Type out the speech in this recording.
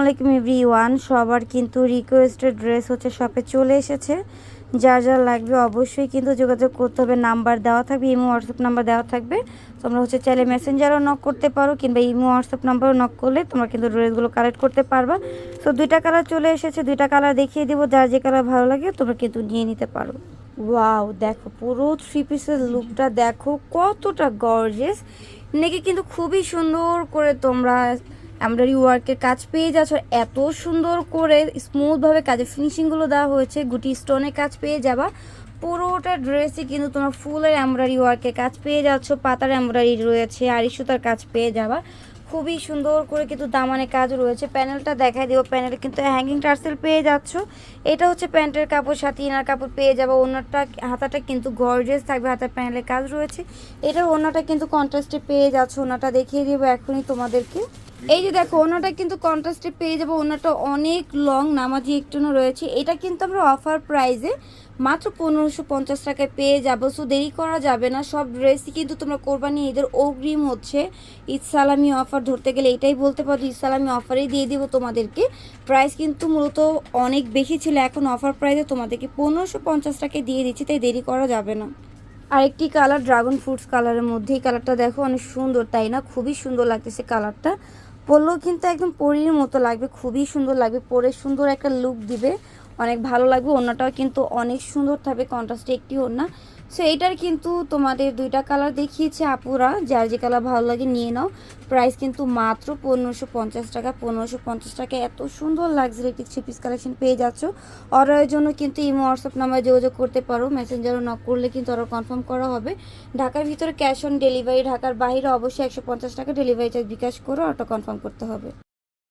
আলাইকুম এভরিওয়ান সবার কিন্তু রিকোয়েস্টেড ড্রেস হচ্ছে শপে চলে এসেছে। যার যা লাগবে অবশ্যই কিন্তু যোগাযোগ করতে হবে। নাম্বার দেওয়া থাকবে, ইমো হোয়াটসঅ্যাপ নাম্বার দেওয়া থাকবে। তোমরা হচ্ছে চাইলে মেসেঞ্জারও নক করতে পারো, কিংবা ইমো হোয়াটসঅ্যাপ নাম্বারও নক করলে তোমরা কিন্তু ড্রেসগুলো কালেক্ট করতে পারবা। তো দুইটা কালার চলে এসেছে, দুইটা কালার দেখিয়ে দিব। যার যে কালার ভালো লাগে, তোমরা কিন্তু নিয়ে নিতে পারো। ওয়াও দেখো, পুরো থ্রি পিসের লুকটা দেখো, কতটা গর্জেস নেকে কিন্তু খুবই সুন্দর করে তোমরা এমব্রয়ডারি ওয়ার্কের কাজ পেয়ে যাচ্ছ। এত সুন্দর করে স্মুথভাবে কাজের ফিনিশিংগুলো দেওয়া হয়েছে। গুটি স্টোনের কাজ পেয়ে যাবা। পুরোটা ড্রেসে কিন্তু তোমরা ফুলের এমব্রয়ডারি ওয়ার্কের কাজ পেয়ে যাচ্ছ। পাতার এমব্রয়ডারি রয়েছে আড়ি সুতার কাজ পেয়ে যাবা। খুবই সুন্দর করে কিন্তু দামানে কাজ রয়েছে। প্যানেলটা দেখাই দিব। প্যানেলে কিন্তু হ্যাঙ্গিং টার্সেল পেয়ে যাচ্ছ। এটা হচ্ছে প্যান্টের কাপড়, সাথে ইনার কাপড় পেয়ে যাব। ওনারটা হাতাটা কিন্তু গর্জেস থাকবে। হাতার প্যানেলের কাজ রয়েছে। এটা ওনাটা কিন্তু কন্ট্রাস্টে পেয়ে যাচ্ছে। ওনাটা দেখিয়ে দেবো এখনই তোমাদেরকে। এই যে দেখো, ওনাটা কিন্তু কন্ট্রাস্টে পেয়ে যাব। ওনাটা অনেক লং নামাজি একটুনো রয়েছে। এটা কিন্তু আমরা অফার প্রাইজে মাত্র পনেরোশো পঞ্চাশ টাকায় পেয়ে যাব। সো দেরি করা যাবে না। সব ড্রেসই কিন্তু তোমরা কোরবানি ঈদের অগ্রিম হচ্ছে। ঈদ সালামি অফার ধরতে গেলে এটাই বলতে পারো, ঈদ সালামি অফারেই দিয়ে দিব তোমাদেরকে। প্রাইস কিন্তু মূলত অনেক বেশি ছিল। এখন অফার প্রাইসে তোমাদেরকে পনেরোশো পঞ্চাশ টাকায় দিয়ে দিচ্ছি, তাই দেরি করা যাবে না। আরেকটি কালার ড্রাগন ফ্রুটস কালারের মধ্যে। এই কালারটা দেখো, অনেক সুন্দর, তাই না? খুবই সুন্দর লাগতেছে কালারটা পরলেও কিন্তু একদম পরীর মতো লাগবে, খুবই সুন্দর লাগবে, পরে সুন্দর একটা লুক দিবে, অনেক ভালো লাগবে, ওড়নাটাও কিন্তু অনেক সুন্দর থাকবে কন্ট্রাস্টে একটি ওড়না। সো এইটার কিন্তু তোমাদের দুইটা কালার দেখিয়েছে আপুরা। যার যে কালার ভালো লাগে নিয়ে নাও। প্রাইস কিন্তু মাত্র পনেরোশো পঞ্চাশ টাকা। পনেরোশো পঞ্চাশ টাকা এত সুন্দর লাগজারি একটি থ্রি পিস কালেকশন পেয়ে যাচ্ছ। অর্ডারের জন্য কিন্তু ইমো হোয়াটসঅ্যাপ নাম্বারে যোগাযোগ করতে পারো। মেসেঞ্জারও নক করলে কিন্তু অর্ডার কনফার্ম করা হবে। ঢাকার ভিতরে ক্যাশ অন ডেলিভারি ঢাকার বাইরে অবশ্যই একশো পঞ্চাশ টাকা ডেলিভারি চার্জ বিকাশ করে অর্ডার কনফার্ম করতে হবে।